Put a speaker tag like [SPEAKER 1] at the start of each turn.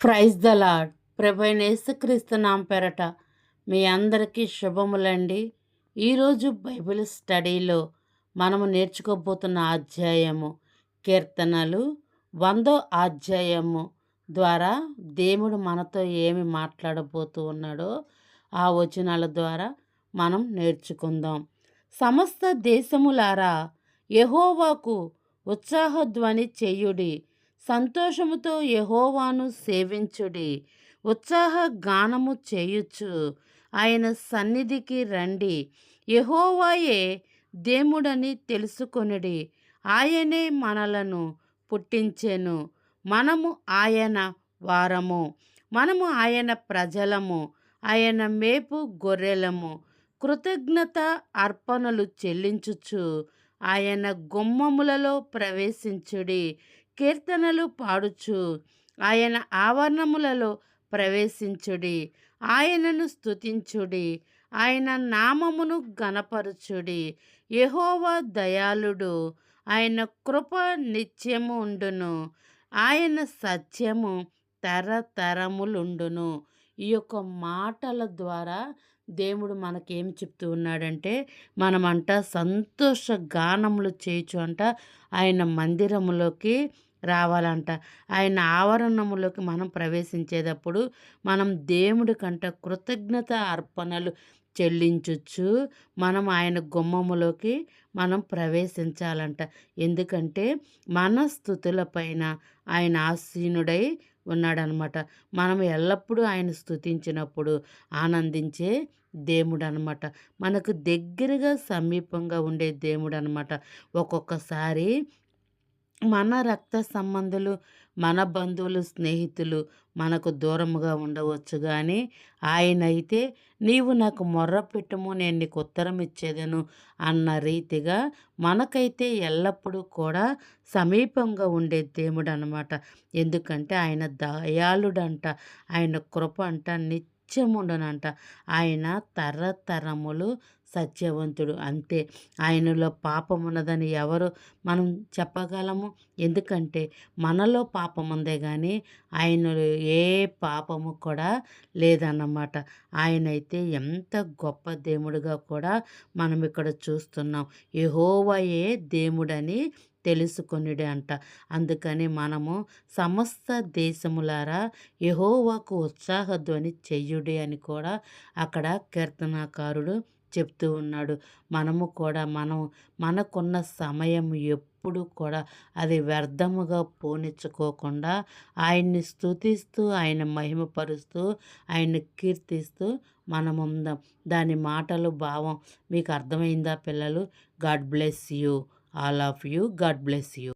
[SPEAKER 1] Praise the lord ప్రభైన యేసుక్రీస్తు నామ పెరట మీ అందరికీ శుభములండి. ఈరోజు బైబిల్ స్టడీలో మనము నేర్చుకోబోతున్న అధ్యాయము కీర్తనలు వందో అధ్యాయము ద్వారా దేవుడు మనతో ఏమి మాట్లాడబోతూ ఉన్నాడో ఆ వచనాల ద్వారా మనం నేర్చుకుందాం. సమస్త దేశములారా యహోవాకు ఉత్సాహధ్వని చెయ్యుడి సంతోషముతో యహోవాను సేవించుడి. ఉత్సాహ గానము చేయొచ్చు ఆయన సన్నిధికి రండి. యహోవాయే దేవుడని తెలుసుకొనిడి. ఆయనే మనలను పుట్టించెను. మనము ఆయన వారము. మనము ఆయన ప్రజలము. ఆయన మేపు గొర్రెలము. కృతజ్ఞత అర్పణలు చెల్లించుచు ఆయన గుమ్మములలో ప్రవేశించుడి. కీర్తనలు పాడుచు. ఆయన ఆవరణములలో ప్రవేశించుడి. ఆయనను స్తుతించుడి. ఆయన నామమును గణపరచుడి యహోవా దయాళుడు. ఆయన కృప నిత్యము ఉండును. ఆయన సత్యము తరతరములుండును. ఈ యొక్క మాటల ద్వారా దేవుడు మనకేం చెప్తూ ఉన్నాడంటే మనమంట సంతోష గానములు చేయొచ్చు అంట. ఆయన మందిరములోకి రావాలంట. ఆయన ఆవరణములోకి మనం ప్రవేశించేటప్పుడు మనం దేవుడి కంట కృతజ్ఞత అర్పణలు చెల్లించవచ్చు మనం ఆయన గుమ్మములోకి మనం ప్రవేశించాలంట. ఎందుకంటే మన స్థుతుల పైన ఆయన ఆసీనుడై ఉన్నాడనమాట. మనం ఎల్లప్పుడూ ఆయన స్థుతించినప్పుడు ఆనందించే దేవుడు అనమాట మనకు దగ్గరగా సమీపంగా ఉండే దేవుడు అనమాట ఒక్కొక్కసారి మన రక్త సంబంధులు మన బంధువులు స్నేహితులు మనకు దూరముగా ఉండవచ్చు కానీ ఆయన అయితే నీవు నాకు మొర్ర పెట్టుము నేను నీకు ఉత్తరం ఇచ్చేదను అన్న రీతిగా మనకైతే ఎల్లప్పుడూ కూడా సమీపంగా ఉండే దేవుడు అనమాట ఎందుకంటే ఆయన దయాళుడంట ఆయన కృప అంట నిత్యముండనంట ఆయన తరతరములు సత్యవంతుడు. అంతే. ఆయనలో పాపం ఉన్నదని ఎవరు మనం చెప్పగలము? ఎందుకంటే మనలో పాపం ఉందే కానీ ఆయనలో ఏ పాపము కూడా లేదన్నమాట. ఆయన అయితే ఎంత గొప్ప దేవుడుగా కూడా మనం ఇక్కడ చూస్తున్నాం. యహోవయే దేవుడని తెలుసుకొనిడే అంట అందుకని మనము సమస్త దేశములారా యహోవాకు ఉత్సాహధ్వని చెయ్యుడి అని కూడా అక్కడ కీర్తనాకారుడు చెప్తూ ఉన్నాడు. మనము కూడా మనం మనకున్న సమయం ఎప్పుడు కూడా అది వ్యర్థముగా పోనిచ్చుకోకుండా ఆయన్ని స్తుతిస్తూ ఆయన మహిమపరుస్తూ ఆయన్ని కీర్తిస్తూ మనముందాం దాని మాటలు భావం మీకు అర్థమైందా పిల్లలు? God bless you. All of you God bless you